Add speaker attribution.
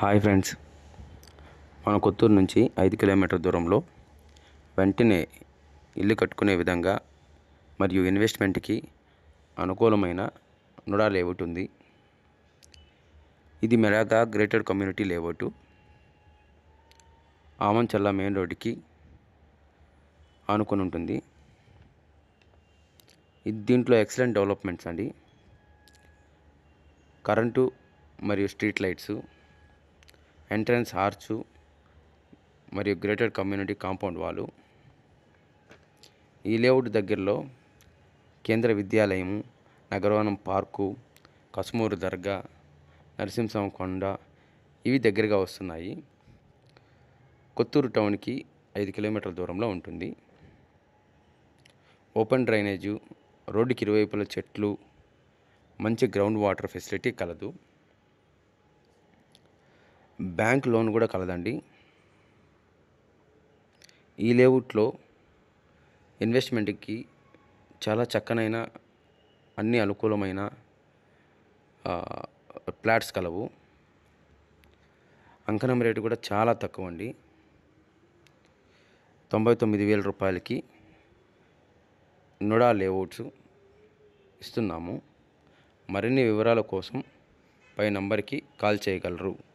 Speaker 1: Hi friends. మన కొత్తూరు నుంచి ఐదు కిలోమీటర్ దూరంలో వెంటనే ఇల్లు కట్టుకునే విధంగా మరియు ఇన్వెస్ట్మెంట్కి అనుకూలమైన నుడా లేఅవుట్ ఉంది. ఇది మెరాగా గ్రేటర్ కమ్యూనిటీ లేఅవుట్. ఆమంచల్ల మెయిన్ రోడ్డుకి ఆనుకొని ఉంటుంది. ఇది దీంట్లో ఎక్సలెంట్ డెవలప్మెంట్స్ అండి. కరెంటు మరియు స్ట్రీట్ లైట్స్ ఎంట్రన్స్ ఆర్చు మరియు గ్రేటర్ కమ్యూనిటీ కాంపౌండ్ వాళ్ళు ఈ లేఅవుట్ దగ్గరలో కేంద్ర విద్యాలయము నగరవనం పార్కు కసుమూరు దర్గా నరసింహం కొండ ఇవి దగ్గరగా వస్తున్నాయి. కొత్తూరు టౌన్కి ఐదు కిలోమీటర్ల దూరంలో ఉంటుంది. ఓపెన్ డ్రైనేజు రోడ్డుకి ఇరువైపుల చెట్లు మంచి గ్రౌండ్ వాటర్ ఫెసిలిటీ కలదు. బ్యాంక్ లోన్ కూడా కలదండి. ఈ లేఅవుట్లో ఇన్వెస్ట్మెంట్కి చాలా చక్కనైన అన్ని అనుకూలమైన ప్లాట్స్ కలవు. అంకణం రేటు కూడా చాలా తక్కువ అండి తొంభై తొమ్మిది వేల రూపాయలకి నుడా లేఅవుట్స్ ఇస్తున్నాము. మరిన్ని వివరాల కోసం పై నంబర్కి కాల్ చేయగలరు.